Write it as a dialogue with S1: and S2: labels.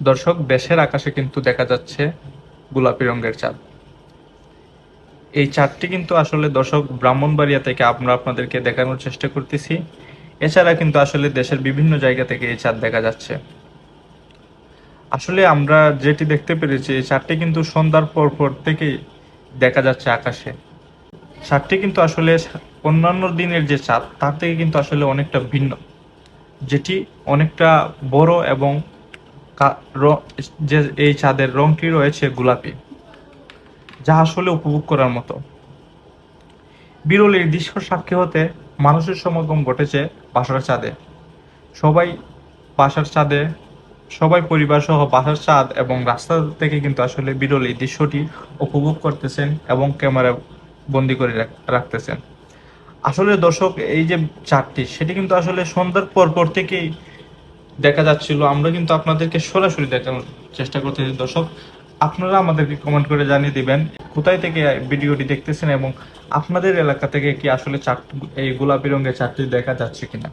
S1: দর্শক দেশের আকাশে কিন্তু দেখা যাচ্ছে গোলাপি রঙের চাঁদ। এই চাঁদটি কিন্তু আসলে দর্শক, ব্রাহ্মণবাড়িয়া থেকে আমরা আপনাদেরকে দেখানোর চেষ্টা করতেছি। এছাড়া কিন্তু আসলে দেশের বিভিন্ন জায়গা থেকে এই চাঁদ দেখা যাচ্ছে। আসলে আমরা যেটি দেখতে পেরেছি, এই চাঁদটি কিন্তু সন্ধ্যার পর পর থেকেই দেখা যাচ্ছে আকাশে। চাঁদটি কিন্তু আসলে অন্যান্য দিনের যে চাঁদ, তার থেকে কিন্তু আসলে অনেকটা ভিন্ন। যেটি অনেকটা বড় এবং যে, এই চাঁদের রংটি রয়েছে গোলাপি, যা আসলে উপভোগ করার মতো। বিরল এই দৃশ্য সাক্ষী হতে মানুষের সমাগম ঘটেছে বাসার চাঁদে সবাই বাসার চাঁদে সবাই পরিবার সহ বাসার চাঁদ এবং রাস্তা থেকে কিন্তু আসলে বিরল এই দৃশ্যটি উপভোগ করতেছেন এবং ক্যামেরা বন্দি করে রাখতেছেন। আসলে দর্শক, এই যে চাঁদটি, সেটি কিন্তু আসলে সন্ধ্যার পর পর থেকেই দেখা যাচ্ছিল, আমরা কিন্তু আপনাদেরকে সরাসরি দেখানোর চেষ্টা করতেছি। দর্শক, আপনারা আমাদেরকে কমেন্ট করে জানিয়ে দিবেন, কোথায় থেকে ভিডিওটি দেখতেছেন এবং আপনাদের এলাকা থেকে কি আসলে চাট এই গোলাপি রঙের চাটটি দেখা যাচ্ছে কিনা।